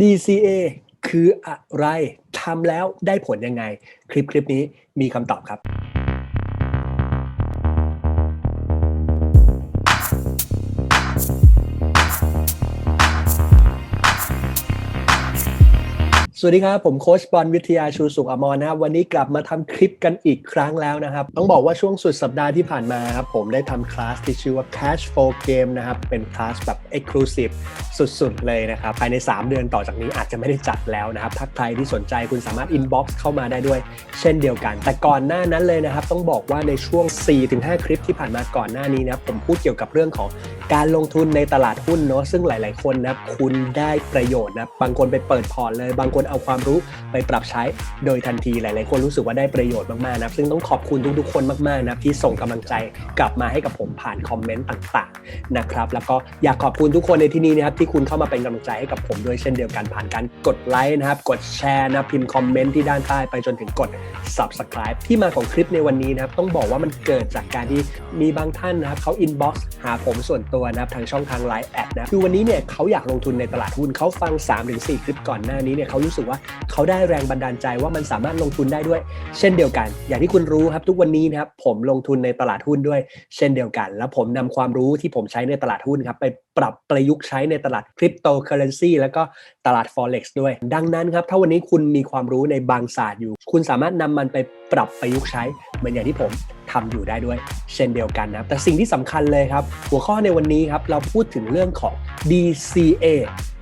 DCA คืออะไรทำแล้วได้ผลยังไง คลิปคลิปนี้มีคำตอบครับ สวัสดีครับ ผมโค้ชบอลวิทยาชูสุขอมรนะครับ วันนี้กลับมาทำคลิปกันอีกครั้งแล้วนะครับ ต้องบอกว่าช่วงสุดสัปดาห์ที่ผ่านมาครับ ผมได้ทำคลาสที่ชื่อว่า Cash for Game นะครับ เป็นคลาสแบบ Exclusive สุดๆ เลยนะครับ ภายใน 3 เดือนต่อจากนี้อาจจะไม่ได้จัดแล้วนะครับ ถ้าใครที่สนใจคุณสามารถ inbox เข้ามาได้ด้วย เช่นเดียวกัน แต่ก่อนหน้านั้นเลยนะครับ ต้องบอกว่าในช่วง 4-5 คลิปที่ผ่านมาก่อนหน้านี้นะครับผมพูดเกี่ยวกับเรื่องของ การลงทุนในตลาดหุ้นเนาะซึ่งหลาย ๆ คนนะคุณได้ประโยชน์นะบางคนไปเปิดพอร์ตเลย บางคนเอาความรู้ไปปรับใช้โดยทันทีหลาย ๆ คนรู้สึกว่าได้ประโยชน์มาก ๆ นะซึ่งต้องขอบคุณทุก ๆ คนมาก ๆ นะที่ส่งกำลังใจกลับมาให้กับผมผ่านคอมเมนต์ต่าง ๆ นะครับ แล้วก็อยากขอบคุณทุกคนในที่นี้นะครับที่คุณเข้ามาเป็นกำลังใจให้กับผมด้วยเช่นเดียวกันผ่านการกดไลค์นะครับกดแชร์นะพิมพ์คอมเมนต์ที่ด้านใต้ไปจนถึงกด subscribe ที่มาของคลิปในวันนี้นะครับต้องบอกว่ามันเกิดจากการที่มีบางท่านนะครับเขา inbox หาผมส่วนตัวนะครับทางช่องทาง Line แอดนะคือวันนี้เนี่ยเขาอยากลงทุนในตลาดหุ้นเขาฟัง 3-4 คลิปก่อนหน้านี้เนี่ยเขารู้สึกว่าเขาได้แรงบันดาลใจว่ามันสามารถลงทุนได้ด้วย เช่นเดียวกัน อย่างที่คุณรู้ครับทุกวันนี้นะครับผมลงทุนในตลาดหุ้นด้วย เช่นเดียวกัน แล้วผมนำความรู้ที่ผมใช้ในตลาดหุ้นครับไปปรับประยุกต์ใช้ในตลาดคริปโตเคอเรนซีแล้วก็ตลาด forex ด้วย ดังนั้นครับถ้าวันนี้คุณมีความรู้ในบางศาสตร์อยู่ คุณสามารถนำมันไปปรับประยุกต์ใช้เหมือนอย่างที่ผม ทำอยู่ได้ด้วย เช่นเดียวกันนะครับแต่สิ่งที่สำคัญเลยครับ หัวข้อในวันนี้ครับเราพูดถึงเรื่องของ DCA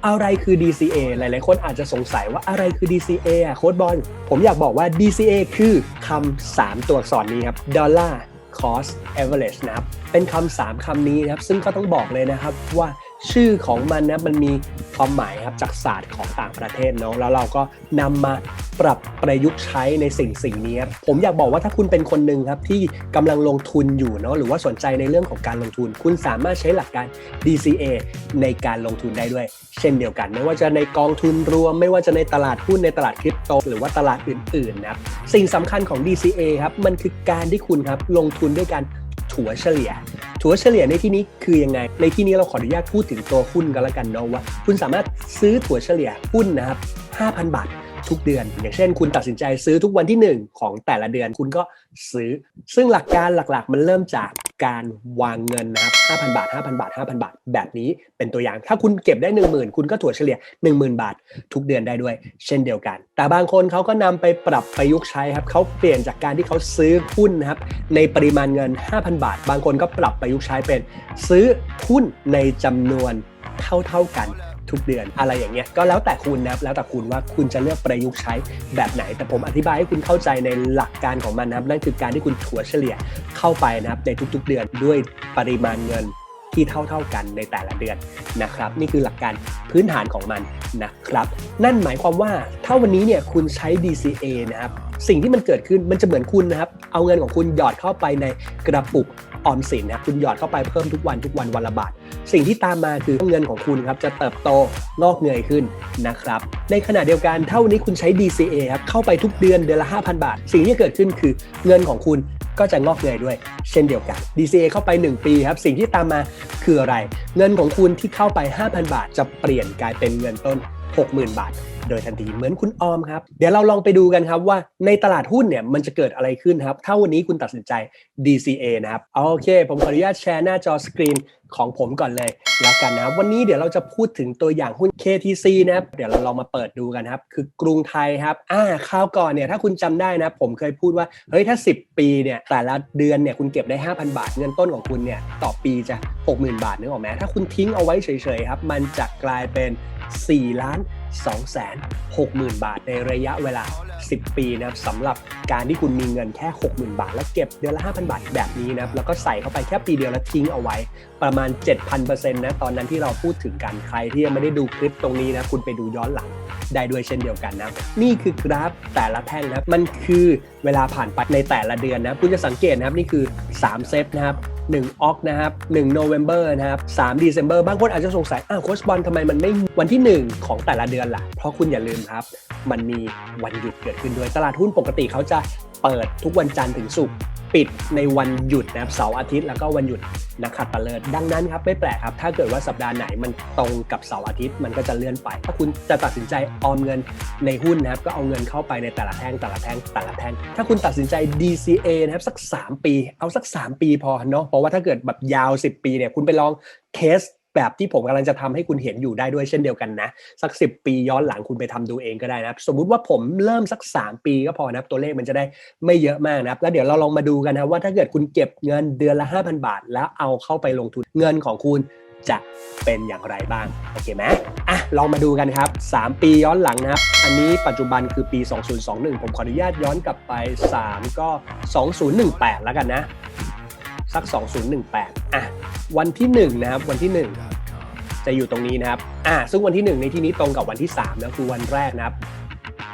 อะไรคือ DCA หลาย ๆ คนอาจจะสงสัยว่าอะไรคือ DCA อะโค้ดบอลผมอยากบอกว่า DCA คือคำสามตัวอักษรนี้ครับ Dollar Cost Average นะครับ เป็นคำสามคำนี้นะครับ ซึ่งก็ต้องบอกเลยนะครับว่า ชื่อของมันนะมันมีความหมายครับจากศาสตร์ของต่างประเทศเนาะแล้วเราก็นำมาปรับประยุกต์ใช้ในสิ่งสิ่งนี้ครับผมอยากบอกว่าถ้าคุณเป็นคนหนึ่งครับที่กำลังลงทุนอยู่เนาะหรือว่าสนใจในเรื่องของการลงทุน คุณสามารถใช้หลักการ DCA ในการลงทุนได้ด้วย เช่นเดียวกัน ไม่ว่าจะในกองทุนรวม ไม่ว่าจะในตลาดหุ้นในตลาดคริปโต หรือว่าตลาดอื่นๆนะครับสิ่งสำคัญของ DCA ครับมันคือการที่คุณครับลงทุนด้วยการถัวเฉลี่ย ถัวเฉลี่ยในที่นี้คือยังไง ในที่นี้เราขออนุญาตพูดถึงตัวหุ้นกันแล้วกันเนาะว่า คุณสามารถซื้อถัวเฉลี่ยหุ้นนะครับ 5,000 บาททุกเดือน อย่างเช่น คุณตัดสินใจซื้อทุกวันที่ 1 ของแต่ละเดือนคุณก็ซื้อ ซึ่งหลักการหลักๆ มันเริ่มจาก การวางเงินนะครับ5,000 บาท 5,000 บาท 5,000 บาท แบบนี้เป็นตัวอย่าง ถ้าคุณเก็บได้ 10,000 คุณก็ถัวเฉลี่ย 10,000 บาท ทุกเดือนได้ด้วย เช่นเดียวกัน แต่บางคนเขาก็นำไปปรับประยุกต์ใช้ครับเขาเปลี่ยนจากการที่เขาซื้อหุ้นนะครับในปริมาณเงิน 5,000 บาท บางคนก็ปรับประยุกต์ใช้เป็น ซื้อหุ้นในจำนวนเท่า ๆกัน ทุกเดือน อะไรอย่างเงี้ยก็แล้วแต่คุณนะครับแล้วแต่คุณว่าคุณจะเลือกประยุกต์ใช้แบบไหน แต่ผมอธิบายให้คุณเข้าใจในหลักการของมันนะครับนั่นคือการที่คุณถัวเฉลี่ยเข้าไปนะครับในทุกๆเดือนด้วยปริมาณเงินที่เท่าๆกันในแต่ละเดือนนะครับ นี่คือหลักการพื้นฐานของมันนะครับ นั่นหมายความว่าถ้าวันนี้เนี่ยคุณใช้ DCA นะครับ สิ่งที่มันเกิดขึ้นมันจะเหมือนคุณนะครับ เอาเงินของคุณหยอดเข้าไปในกระปุก ออมสินนะคุณหยอดเข้าไปเพิ่มทุกวันทุกวันวันละบาท สิ่งที่ตามมาคือเงินของคุณครับจะเติบโตงอกเงยขึ้นนะครับ ในขณะเดียวกันถ้านนี้คุณใช้ DCA ครับเข้าไปทุกเดือนเดือนละ 5,000 บาท สิ่งที่เกิดขึ้นคือเงินของคุณก็จะงอกเงยด้วย เช่นเดียวกัน DCA เข้าไป 1 ปีครับ สิ่งที่ตามมาคืออะไร เงินของคุณที่เข้าไป 5,000 บาท จะเปลี่ยนกลายเป็นเงินต้น 60,000 บาท โดยทันทีเหมือนคุณออมครับ เดี๋ยวเราลองไปดูกันครับว่าในตลาดหุ้นเนี่ยมันจะเกิดอะไรขึ้นครับ ถ้าวันนี้คุณตัดสินใจ DCA นะครับโอเค ผมขออนุญาตแชร์หน้าจอสกรีนของผมก่อนเลย แล้วกันนะวันนี้เดี๋ยวเราจะพูดถึงตัวอย่างหุ้น KTC นะครับเดี๋ยวเราลองมาเปิดดูกันครับ คือกรุงไทยครับอ่าคราวก่อนเนี่ยถ้าคุณจำได้นะผมเคยพูดว่าเฮ้ยถ้า 10 ปีเนี่ยแต่ละเดือนเนี่ยคุณเก็บได้ 5,000 บาท เงินต้นของคุณเนี่ยต่อปีจะ 60,000 บาทนึกออกไหมถ้าคุณทิ้งเอาไว้เฉยๆครับ มันจะกลายเป็น 4ล้าน2แสน6 0 0 0 0 บาทในระยะเวลา 10 ปีนะครับสำหรับการที่คุณมีเงินแค่ 60,000 บาท แล้วเก็บเดือนละ 5,000 บาทแบบนี้นะครับแล้วก็ใส่เข้าไปแค่ปีเดียวแล้วทิ้งเอาไว้ ประมาณ 7,000%นะตอนนั้นที่เราพูดถึงกันใครที่ยังไม่ได้ดูคลิปตรงนี้นะคุณไปดูย้อนหลังได้ด้วยเช่นเดียวกันนะนี่คือกราฟแต่ละแท่งนะครับมันคือเวลาผ่านไปในแต่ละเดือนนะคุณจะสังเกตนะครับนี่คือ 3 เซตนะครับ 1ออกนะครับ1 November นะครับ3 December บางคนอาจจะสงสัยอ้าวโค้ชบอลทำไมมันไม่วันที่ 1 ของแต่ละเดือนล่ะ เพราะคุณอย่าลืมครับ มันมีวันหยุดเกิดขึ้นด้วยตลาดหุ้นปกติเขาจะเปิดทุกวันจันทร์ถึงศุกร์ ปิดในวันหยุดนะครับเสาร์อาทิตย์แล้วก็วันหยุดนักขัตฤกษ์ดังนั้นครับไม่แปลกครับ ถ้าเกิดว่าสัปดาห์ไหนมันตรงกับเสาร์อาทิตย์มันก็จะเลื่อนไป ถ้าคุณจะตัดสินใจออมเงินในหุ้นนะครับก็เอาเงินเข้าไปในแต่ละแท่งแต่ละแท่งแต่ละแท่งถ้าคุณตัดสินใจ DCA นะครับสัก 3 ปี เอาสัก 3 ปีพอเนาะเพราะว่าถ้าเกิดแบบยาว 10 ปีเนี่ยคุณไปลองเคส แบบที่ผมกำลังจะทำให้คุณเห็นอยู่ได้ด้วยเช่นเดียวกันนะ สัก 10 ปีย้อนหลังคุณไปทำดูเองก็ได้นะสมมุติว่าผมเริ่มสัก 3 ปีก็พอนะครับตัวเลขมันจะได้ไม่เยอะมากนะแล้วเดี๋ยวเราลองมาดูกันนะว่าถ้าเกิดคุณเก็บเงินเดือนละ 5,000 บาท แล้วเอาเข้าไปลงทุนเงินของคุณจะเป็นอย่างไรบ้าง โอเคไหมอะ ลองมาดูกันครับ 3 ปีย้อนหลังนะครับ อันนี้ปัจจุบันคือปี 2021 ผมขออนุญาตย้อนกลับไป 3 ก็ 2018 แล้วกันนะ สัก 2018 อะ วันที่1นะครับวันที่1จะอยู่ตรงนี้นะครับอะซึ่งวันที่ 1 ในที่นี้ตรงกับวันที่3นะคือวันแรกนะครับ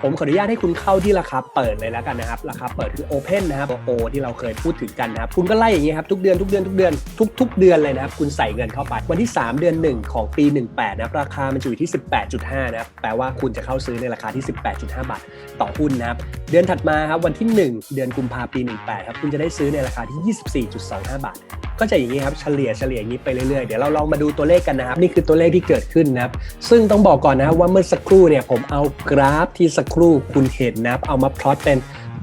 ผมขออนุญาตให้คุณเข้าที่ราคาเปิดเลยแล้วกันนะครับ ราคาเปิดคือ Open นะครับโอที่เราเคยพูดถึงกันนะครับ คุณก็ไล่อย่างนี้ครับทุกเดือนทุกเดือนทุกเดือนทุกทุกเดือนเลยนะครับ คุณใส่เงินเข้าไป วันที่ 3 เดือน 1 ของปี 18 นะครับ ราคามันจะอยู่ที่ 18.5 นะครับ แปลว่าคุณจะเข้าซื้อในราคาที่ 18.5 บาทต่อหุ้นนะครับ เดือนถัดมาครับวันที่ 1 เดือนกุมภาพันธ์ปี 18 ครับ คุณจะได้ซื้อในราคาที่ 24.25 บาท ก็จะอย่างนี้ครับเฉลี่ยเฉลี่ยอย่างนี้ไปเรื่อยๆ เดี๋ยวเราลองมาดูตัวเลขกันนะครับนี่คือตัวเลขที่เกิดขึ้นนะครับ ซึ่งต้องบอกก่อนนะว่าเมื่อสักครู่เนี่ยผมเอากราฟที่สักครู่คุณเห็นนะครับเอามาพลอตเป็น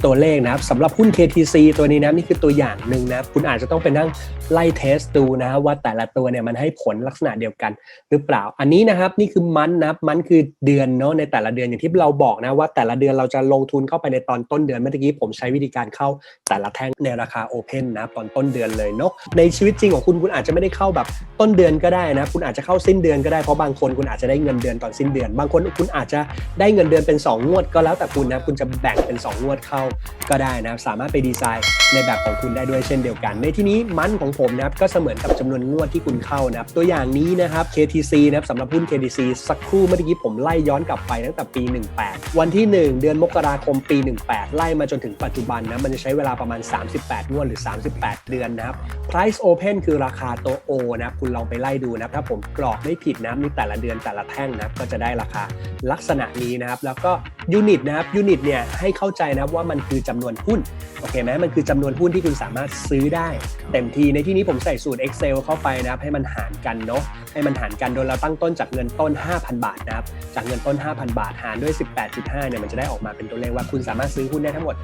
ตัวเลขนะครับสำหรับหุ้น KTC ตัวนี้นะนี่คือตัวอย่างหนึ่งนะคุณอาจจะต้องไปนั่งไล่เทสดูนะว่าแต่ละตัวเนี่ยมันให้ผลลักษณะเดียวกันหรือเปล่า อันนี้นะครับนี่คือมันนะครับมันคือเดือนเนาะในแต่ละเดือนอย่างที่เราบอกนะว่าแต่ละเดือนเราจะลงทุนเข้าไปในตอนต้นเดือนเมื่อกี้ผมใช้วิธีการเข้าแต่ละแท่งในราคาโอเพนนะตอนต้นเดือนเลยเนาะในชีวิตจริงของคุณคุณอาจจะไม่ได้เข้าแบบต้นเดือนก็ได้นะคุณอาจจะเข้าสิ้นเดือนก็ได้เพราะบางคนคุณอาจจะได้เงินเดือนตอนสิ้นเดือน บางคนคุณอาจจะได้เงินเดือนเป็น 2 งวดก็แล้วแต่คุณนะคุณจะแบ่งเป็น 2 งวดเข้าก็ได้นะครับสามารถไปดีไซน์ในแบบของคุณได้ด้วยเช่นเดียวกัน ในที่นี้มันของผมนะครับก็เสมือนกับจำนวนงวดที่คุณเข้านะครับตัวอย่างนี้นะครับ KTC นะครับสำหรับหุ้น KTC สักครู่เมื่อกี้ผมไล่ย้อนกลับไปตั้งแต่ปี 18 วันที่ 1 เดือนมกราคมปี 18 ไล่มาจนถึงปัจจุบันนะมันจะใช้เวลาประมาณ 38 งวดหรือ 38 เดือนนะครับ price open คือราคาตัว O นะครับคุณลองไปไล่ดูนะครับถ้าผมกรอกไม่ผิดนะมีแต่ละเดือนแต่ละแท่งนะครับก็จะได้ราคาลักษณะนี้นะครับแล้วก็ยูนิตนะครับยูนิตเนี่ยให้เข้าใจนะว่ามันคือจำนวนหุ้นโอเคไหมมันคือจำนวนหุ้นที่คุณสามารถซื้อได้ เต็มทีในที่นี้ผมใส่สูตร Excel เข้าไปนะครับให้มันหารกันเนาะให้มันหารกันโดยเราตั้งต้นจากเงินต้น 5,000 บาทนะครับจากเงินต้น 5,000 บาทหารด้วย 18.5เนี่ยมันจะได้ออกมาเป็นตัวเลขว่าคุณสามารถซื้อหุ้นได้ทั้งหมด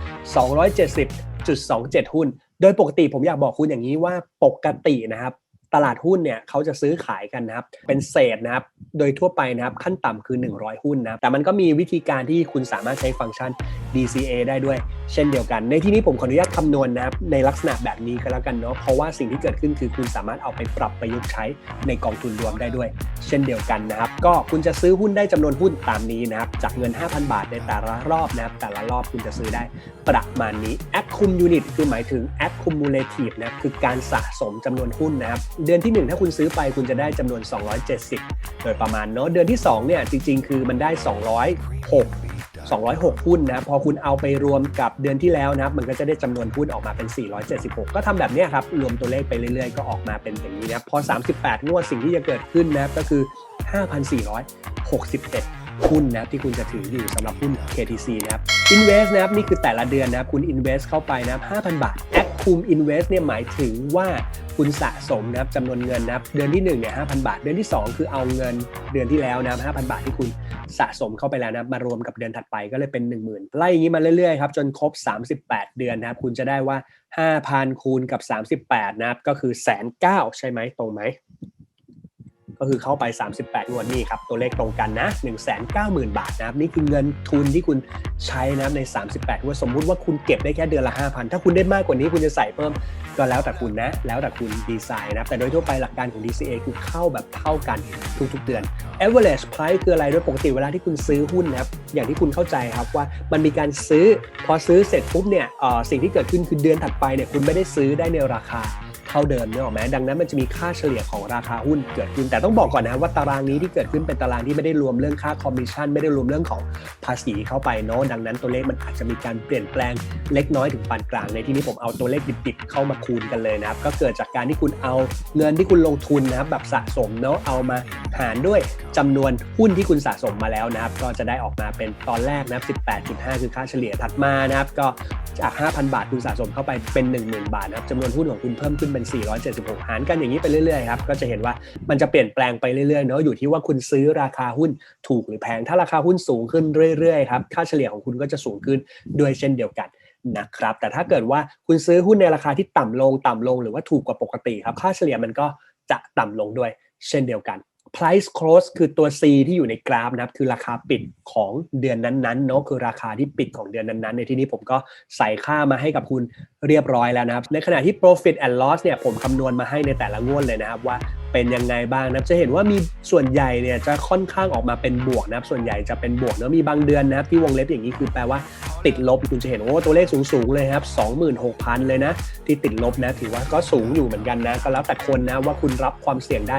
270.27 หุ้น โดยปกติผมอยากบอกคุณอย่างนี้ว่าปกตินะครับ ตลาดหุ้นเนี่ยเขาจะซื้อขายกันนะครับ เป็นเศษนะครับ โดยทั่วไปนะครับขั้นต่ำคือ 100 หุ้นนะแต่มันก็มีวิธีการที่คุณสามารถใช้ฟังก์ชัน DCA ได้ด้วย เช่นเดียวกัน ในที่นี้ผมขออนุญาตคำนวณนะครับในลักษณะแบบนี้ก็แล้วกันเนาะเพราะว่าสิ่งที่เกิดขึ้นคือคุณสามารถเอาไปปรับประยุกต์ใช้ในกองทุนรวมได้ด้วย เช่นเดียวกันนะครับ ก็คุณจะซื้อหุ้นได้จำนวนหุ้นตามนี้นะครับจากเงิน 5,000 บาทในแต่ละรอบนะครับแต่ละรอบคุณจะซื้อได้ประมาณนี้ Accum Unit คือหมายถึง Accumulative นะค,คือการสะสมจำนวนหุ้นนะครับเดือนที่ 1 ถ้าคุณซื้อไปคุณจะได้จำนวน 270 โดยประมาณเนาะเดือนที่2เนี่ยจริง ๆ คือมันได้ 206 206 หุ้นนะพอคุณเอาไปรวมกับเดือนที่แล้วนะครับมันก็จะได้จำนวนหุ้นออกมาเป็น 476 ก็ทำแบบนี้ครับรวมตัวเลขไปเรื่อยๆ ก็ออกมาเป็นอย่างนี้นะพอ 38 งวดสิ่งที่จะเกิดขึ้นนะครับก็คือ 5,461หุ้นนะที่คุณจะถืออยู่สำหรับหุ้น KTC นะครับ Invest นะครับนี่คือแต่ละเดือนนะครับคุณ Invest เข้าไปนะครับ5,000 บาท Accum Invest เนี่ยหมายถึงว่าคุณสะสมนะครับจำนวนเงินนะครับเดือนที่1เนี่ยห้าพันบาท เดือนที่ 2 คือเอาเงินเดือนที่แล้วนะห้าพันบาทที่คุณสะสมเข้าไปแล้วนะบมารวมกับเดือนถัดไปก็เลยเป็น 10,000ไล่อย่างนี้มาเรื่อยๆครับจนครบ 38 เดือนนะครับคุณจะได้ว่า 5,000คูณกับ 38 นะครับก็คือแสนเก้าใช่ไหมตรงไหม ก็คือเข้าไป 38งวดนี่ครับตัวเลขตรงกันนะ 190,000 บาทนะครับนี่คือเงินทุนที่คุณใช้นะครับใน 38งวดสมมุติว่าคุณเก็บได้แค่เดือนละ 5,000 ถ้าคุณได้มากกว่านี้คุณจะใส่เพิ่มก็แล้วแต่คุณนะ แล้วแต่คุณดีไซน์นะแต่โดยทั่วไปหลักการของ DCA คือเข้าแบบเท่ากันทุกๆเดือน average price คืออะไรโดยปกติเวลาที่คุณซื้อหุ้นนะครับอย่างที่คุณเข้าใจครับว่ามันมีการซื้อพอซื้อเสร็จปุ๊บเนี่ยสิ่งที่เกิดขึ้นคือเดือนถัดไปเนี่ยคุณไม่ได้ซื้อได้ในราคา เท่าเดิมเนี่ยหรอไหมดังนั้นมันจะมีค่าเฉลี่ยของราคาหุ้นเกิดขึ้น แต่ต้องบอกก่อนนะว่าตารางนี้ที่เกิดขึ้นเป็นตารางที่ไม่ได้รวมเรื่องค่าคอมมิชชั่นไม่ได้รวมเรื่องของภาษีเข้าไปเนาะดังนั้นตัวเลขมันอาจจะมีการเปลี่ยนแปลงเล็กน้อยถึงปานกลาง ในที่นี้ผมเอาตัวเลขดิบๆเข้ามาคูณกันเลยนะครับก็เกิดจากการที่คุณเอาเงินที่คุณลงทุนนะครับแบบสะสมเนาะเอามาหารด้วยจำนวนหุ้นที่คุณสะสมมาแล้วนะครับก็จะได้ออกมาเป็นตอนแรกนะครับ18.5 คือค่าเฉลี่ยถัดมานะครับก็ จาก 5,000 บาทคุณสะสมเข้าไปเป็น 10,000 บาทนะครับจำนวนหุ้นของคุณเพิ่มขึ้นเป็น 476 หารกันอย่างนี้ไปเรื่อยๆครับก็จะเห็นว่ามันจะเปลี่ยนแปลงไปเรื่อยๆเนาะอยู่ที่ว่าคุณซื้อราคาหุ้นถูกหรือแพงถ้าราคาหุ้นสูงขึ้นเรื่อยๆครับค่าเฉลี่ยของคุณก็จะสูงขึ้นด้วยเช่นเดียวกันนะครับแต่ถ้าเกิดว่าคุณซื้อหุ้นในราคาที่ต่ำลงต่ำลง หรือว่าถูกกว่าปกติครับค่าเฉลี่ยมันก็จะต่ำลงด้วยเช่นเดียวกัน price close คือตัว C ที่อยู่ในกราฟนะครับ คือราคาปิดของเดือนนั้นๆเนาะคือราคาที่ปิดของเดือนนั้นๆ ในที่นี้ผมก็ใส่ค่ามาให้กับคุณเรียบร้อยแล้วนะครับ ในขณะที่ profit and loss เนี่ยผมคำนวณมาให้ในแต่ละงวดเลยนะครับว่าเป็นยังไงบ้างนะครับจะเห็นว่ามีส่วนใหญ่เนี่ยจะค่อนข้างออกมาเป็นบวกนะครับส่วนใหญ่จะเป็นบวกแล้วมีบางเดือนนะครับที่วงเล็บอย่างนี้คือแปลว่า ติดลบคุณจะเห็นโอ้ตัวเลขสูงๆเลยครับ 26,000 เลยนะ ที่ติดลบนะ ถือว่าก็สูงอยู่เหมือนกันนะ ก็แล้วแต่คนนะว่าคุณรับความเสี่ยงได้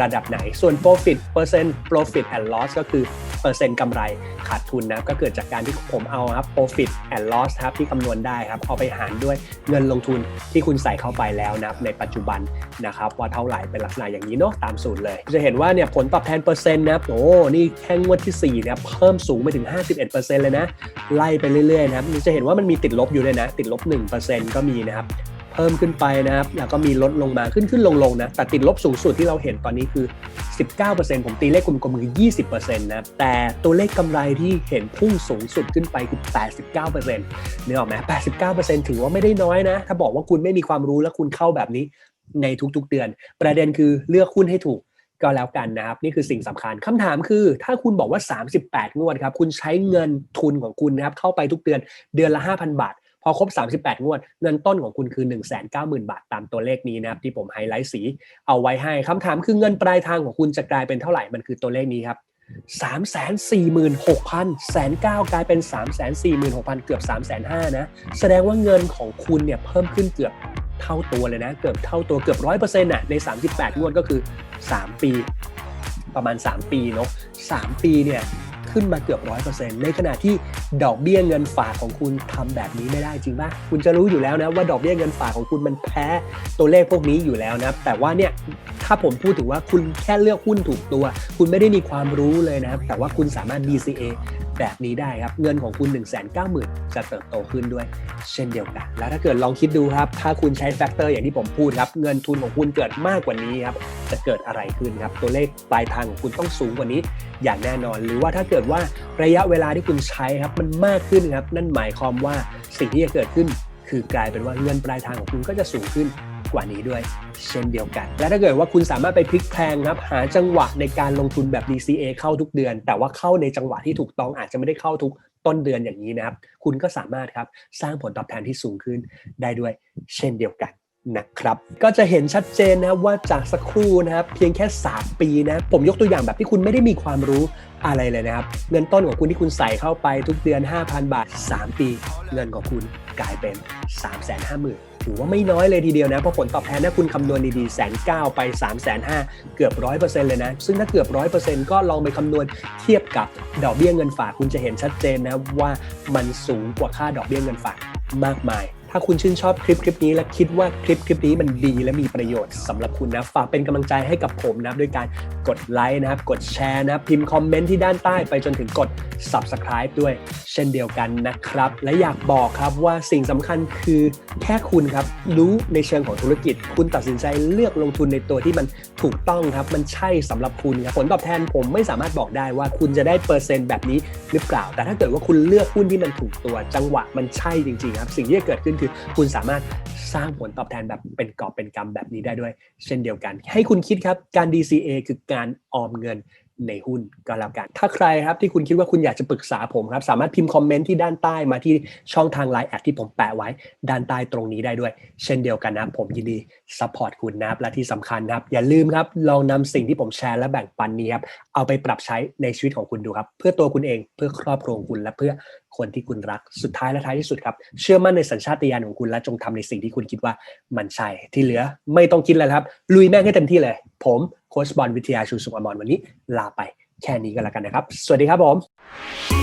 ระดับไหน ส่วน profit percent profit and loss ก็คือเปอร์เซ็นต์กำไรขาดทุนนะก็เกิดจากการที่ผมเอาครับ profit and loss ครับที่คำนวณได้ครับเอาไปหารด้วยเงินลงทุนที่คุณใส่เข้าไปแล้วนะในปัจจุบันนะครับว่าเท่าไหร่เป็นลักษณะอย่างนี้เนาะตามสูตรเลย จะเห็นว่าเนี่ยผลตอบแทนเปอร์เซ็นต์นะโอ้นี่แค่งวดที่4เนี่ยเพิ่มสูงไปถึง 51%เลยนะไล่ไปเรื่อยๆนะครับจะเห็นว่ามันมีติดลบอยู่เลยนะ ติดลบ 1%ก็มีนะครับ เพิ่มขึ้นไปนะครับ แล้วก็มีลดลงมาขึ้นขึ้นลงลงนะ แต่ติดลบสูงสุดที่เราเห็นตอนนี้คือ 19%ผมตีเลขกลมๆคือ 20%นะแต่ตัวเลขกำไรที่เห็นพุ่งสูงสุดขึ้นไปคือ 89%นึกออกไหม89%ถือว่าไม่ได้น้อยนะ ถ้าบอกว่าคุณไม่มีความรู้แล้วคุณเข้าแบบนี้ในทุกๆเดือน ประเด็นคือเลือกหุ้นให้ถูก ก็แล้วกันนะครับ นี่คือสิ่งสำคัญคำถามคือ ถ้าคุณบอกว่า 38 งวดครับ คุณใช้เงินทุนของคุณนะครับ เข้าไปทุกเดือนเดือนละ 5,000 บาท พอครบ 38 งวด เงินต้นของคุณคือ 190,000 บาทตามตัวเลขนี้นะครับ ที่ผมไฮไลท์สีเอาไว้ให้คำถามคือเงินปลายทางของคุณจะกลายเป็นเท่าไหร่มันคือตัวเลขนี้ครับ 3 4 6 0 0 0แสนเก้ากลายเป็น 3 4 6 0 0 0 เกือบ 3 5 0 0 0นะ แสดงว่าเงินของคุณเนี่ยเพิ่มขึ้นเกือบเท่าตัวเลยนะ เกือบเท่าตัวเกือบร้อยเปอร์เซ็นต์่ะใน 38 งวดก็คือ 3 ปี ประมาณ 3 ปีเนาะ3ปีเนี่ยขึ้นมาเกือบร้อยเปอร์เซ็นต์ในขณะที่ดอกเบี้ยเงินฝากของคุณทำแบบนี้ไม่ได้จริงป่ะคุณจะรู้อยู่แล้วนะว่าดอกเบี้ยเงินฝากของคุณมันแพ้ตัวเลขพวกนี้อยู่แล้วนะแต่ว่าเนี่ย ถ้าผมพูดถึงว่าคุณแค่เลือกหุ้นถูกตัว คุณไม่ได้มีความรู้เลยนะครับ แต่ว่าคุณสามารถ DCA แบบนี้ได้ครับ เงินของคุณ 1 9 0 0 0 0 จะเติบโตขึ้นด้วย เช่นเดียวกัน แล้วถ้าเกิดลองคิดดูครับ ถ้าคุณใช้แฟกเตอร์อย่างที่ผมพูดครับ เงินทุนของคุณเกิดมากกว่านี้ครับ จะเกิดอะไรขึ้นครับ ตัวเลขปลายทางของคุณต้องสูงกว่านี้อย่างแน่นอน หรือว่าถ้าเกิดว่าระยะเวลาที่คุณใช้ครับมันมากขึ้นครับ นั่นหมายความว่าสิ่งที่จะเกิดขึ้นคือกลายเป็นว่าเงินปลายทางของคุณก็จะสูงขึ้น กว่านี้ด้วย เช่นเดียวกัน และถ้าเกิดว่าคุณสามารถไปพลิกแพลงครับหาจังหวะในการลงทุนแบบ DCA เข้าทุกเดือน แต่ว่าเข้าในจังหวะที่ถูกต้องอาจจะไม่ได้เข้าทุกต้นเดือนอย่างนี้นะครับ คุณก็สามารถครับสร้างผลตอบแทนที่สูงขึ้นได้ด้วย เช่นเดียวกัน นะครับก็จะเห็นชัดเจนนะว่าจากสักครู่นะครับเพียงแค่ 3 ปีนะผมยกตัวอย่างแบบที่คุณไม่ได้มีความรู้อะไรเลยนะครับ เงินต้นของคุณที่คุณใส่เข้าไปทุกเดือน 5,000 บาท 3 ปี เงินของคุณกลายเป็น 3 5 0 0 0 0ถือว่าไม่น้อยเลยทีเดียวนะเพราะผลตอบแทนถ้าคุณคำนวณดีๆแสนเก้าไป3ามแสนห้าเกือบร้อยเปอร์เซ็นต์เลยนะ ซึ่งถ้าเกือบร้อยเปอร์เซ็นต์ก็ลองไปคำนวณเทียบกับดอกเบี้ยเงินฝากคุณจะเห็นชัดเจนนะว่ามันสูงกว่าค่าดอกเบี้ยเงินฝากมากมาย ถ้าคุณชื่นชอบคลิปคลิปนี้และคิดว่าคลิปคลิปนี้มันดีและมีประโยชน์สำหรับคุณนะฝากเป็นกำลังใจให้กับผมนะด้วยการกดไลค์นะครับกดแชร์นะพิมพ์คอมเมนต์ที่ด้านใต้ไปจนถึงกด subscribe ด้วย เช่นเดียวกันนะครับ และอยากบอกครับว่าสิ่งสำคัญคือแค่คุณครับรู้ในเชิงของธุรกิจ คุณตัดสินใจเลือกลงทุนในตัวที่มันถูกต้องครับมันใช่สำหรับคุณครับผลตอบแทนผมไม่สามารถบอกได้ว่าคุณจะได้เปอร์เซ็นต์แบบนี้หรือเปล่า แต่ถ้าเกิดว่าคุณเลือกหุ้นที่มันถูกตัว จังหวะมันใช่จริงๆครับสิ่งที่จะเกิดขึ้นคือ คุณสามารถสร้างผลตอบแทนแบบเป็นกอบเป็นกำแบบนี้ได้ด้วย เช่นเดียวกัน ให้คุณคิดครับการ DCA คือการออมเงิน ในหุ้นก็แล้วกัน ถ้าใครครับที่คุณคิดว่าคุณอยากจะปรึกษาผมครับ สามารถพิมพ์คอมเมนต์ที่ด้านใต้มาที่ช่องทางไลน์แอดที่ผมแปะไว้ด้านใต้ตรงนี้ได้ด้วย เช่นเดียวกันนะผมยินดีซัพพอร์ตคุณนะครับและที่สำคัญนะครับ อย่าลืมครับลองนำสิ่งที่ผมแชร์และแบ่งปันนี้ครับเอาไปปรับใช้ในชีวิตของคุณดูครับ เพื่อตัวคุณเองเพื่อครอบครัวคุณและเพื่อคนที่คุณรักสุดท้ายและท้ายที่สุดครับ เชื่อมั่นในสัญชาตญาณของคุณและจงทำในสิ่งที่คุณคิดว่ามันใช่ที่เหลือไม่ต้องคิดเลยครับ ลุยแม่งให้เต็มที่เลย ผม โค้ชบอลวิทยาชูสุขอมรวันนี้ ลาไปแค่นี้ก็แล้วกันนะครับ สวัสดีครับผม